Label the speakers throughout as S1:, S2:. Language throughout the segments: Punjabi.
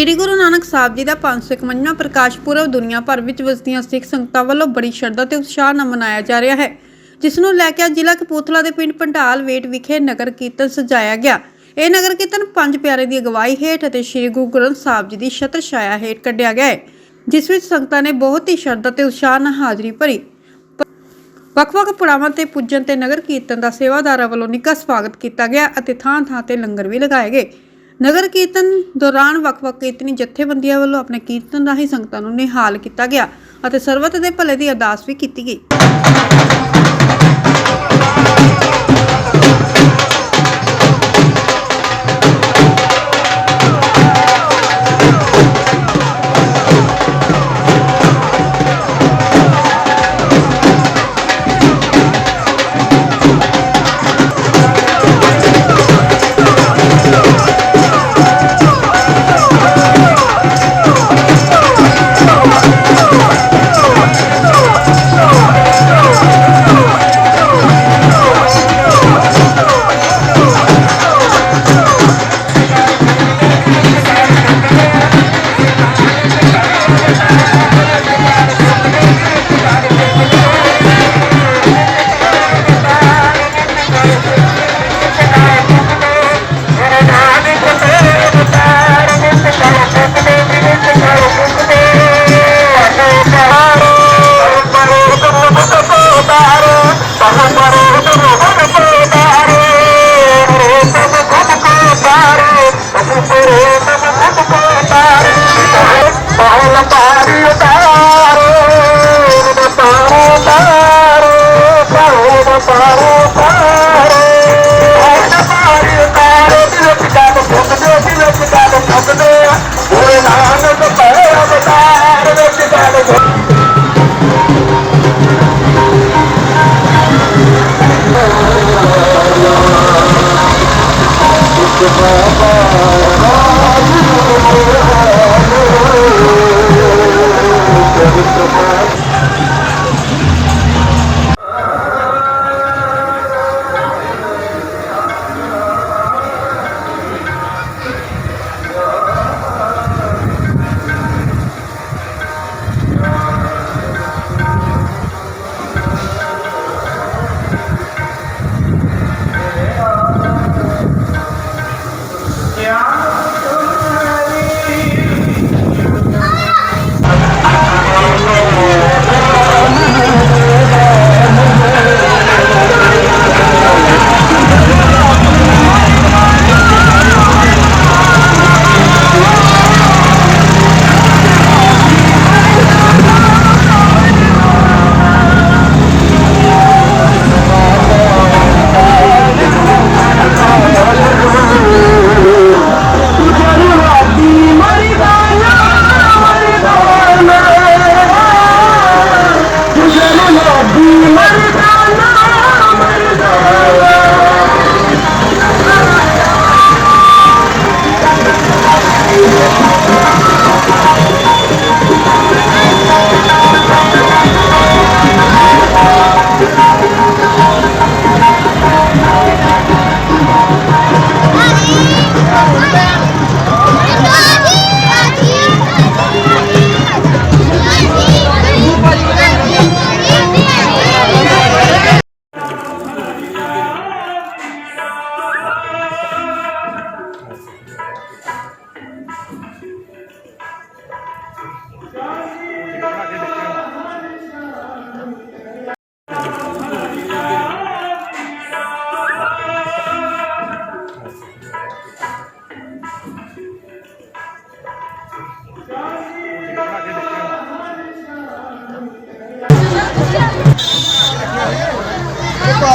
S1: ਸ਼੍ਰੀ ਗੁਰੂ ਨਾਨਕ ਸਾਹਿਬ ਜੀ ਦਾ 551ਵਾਂ ਪ੍ਰਕਾਸ਼ ਪੁਰਬ ਦੁਨੀਆ ਭਰ ਵਿੱਚ ਵਸਦੀਆਂ ਸਿੱਖ ਸੰਗਤਾਂ ਵੱਲੋਂ ਬੜੀ ਸ਼ਰਧਾ ਤੇ ਉਤਸ਼ਾਹ ਨਾਲ ਮਨਾਇਆ ਜਾ ਰਿਹਾ ਹੈ, ਜਿਸ ਨੂੰ ਲੈ ਕੇ ਜ਼ਿਲ੍ਹਾ ਕਪੂਰਥਲਾ ਦੇ ਪਿੰਡ ਪੰਡਾਲ ਵੇਟ ਵਿਖੇ ਨਗਰ ਕੀਰਤਨ ਸਜਾਇਆ ਗਿਆ। ਇਹ ਨਗਰ ਕੀਰਤਨ ਪੰਜ ਪਿਆਰੇ ਦੀ ਅਗਵਾਈ ਹੇਠ ਅਤੇ ਸ਼੍ਰੀ ਗੁਰੂ ਗ੍ਰੰਥ ਸਾਹਿਬ ਜੀ ਦੀ ਛਤਰ ਛਾਇਆ ਹੇਠ ਕੱਢਿਆ ਗਿਆ ਹੈ, ਜਿਸ ਵਿੱਚ ਸੰਗਤਾਂ ਨੇ ਬਹੁਤ ਹੀ ਸ਼ਰਧਾ ਤੇ ਉਤਸ਼ਾਹ ਨਾਲ ਹਾਜ਼ਰੀ ਭਰੀ। ਵੱਖ-ਵੱਖ ਪੜਾਵਾਂ ਤੇ ਪੁੱਜਣ ਤੇ ਨਗਰ ਕੀਰਤਨ ਦਾ ਸੇਵਾਦਾਰਾਂ ਵੱਲੋਂ ਨਿੱਘਾ ਸਵਾਗਤ ਕੀਤਾ ਗਿਆ ਅਤੇ ਥਾਂ-ਥਾਂ ਤੇ ਲੰਗਰ ਵੀ ਲਗਾਏ ਗਏ। ਨਗਰ ਕੀਰਤਨ ਦੌਰਾਨ ਵੱਖ-ਵੱਖ ਕੀਰਤਨੀ ਜਥੇਬੰਦੀਆਂ ਵੱਲੋਂ ਆਪਣੇ ਕੀਰਤਨ ਰਾਹੀਂ ਸੰਗਤਾਂ ਨੂੰ ਨਿਹਾਲ ਕੀਤਾ ਗਿਆ ਅਤੇ ਸਰਬੱਤ ਦੇ ਭਲੇ ਦੀ ਅਰਦਾਸ ਵੀ ਕੀਤੀ ਗਈ। para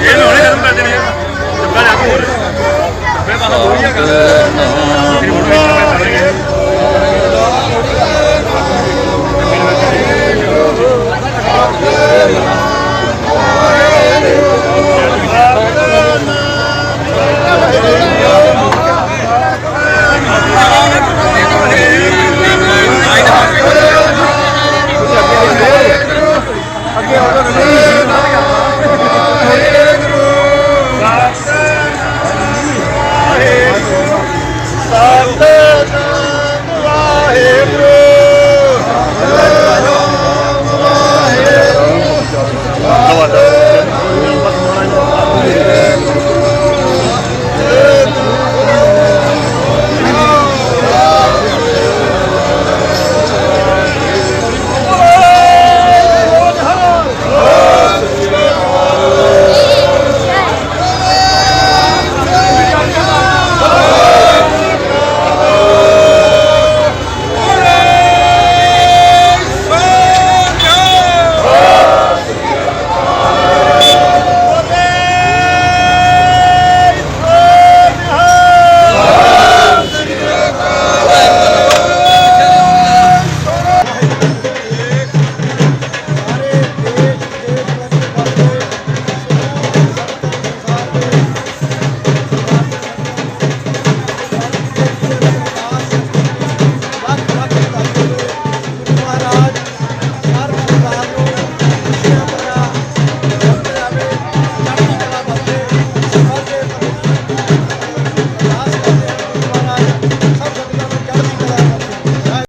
S1: ਇਹ ਲੋਣੇ ਗਰਮ ਕਰਦੇ ਨੇ। ਚੱਪਾ ਜਾ ਹੋਰ। ਮੈਂ ਬਾਹਰ ਹੋਈਆਂ ਗੱਲ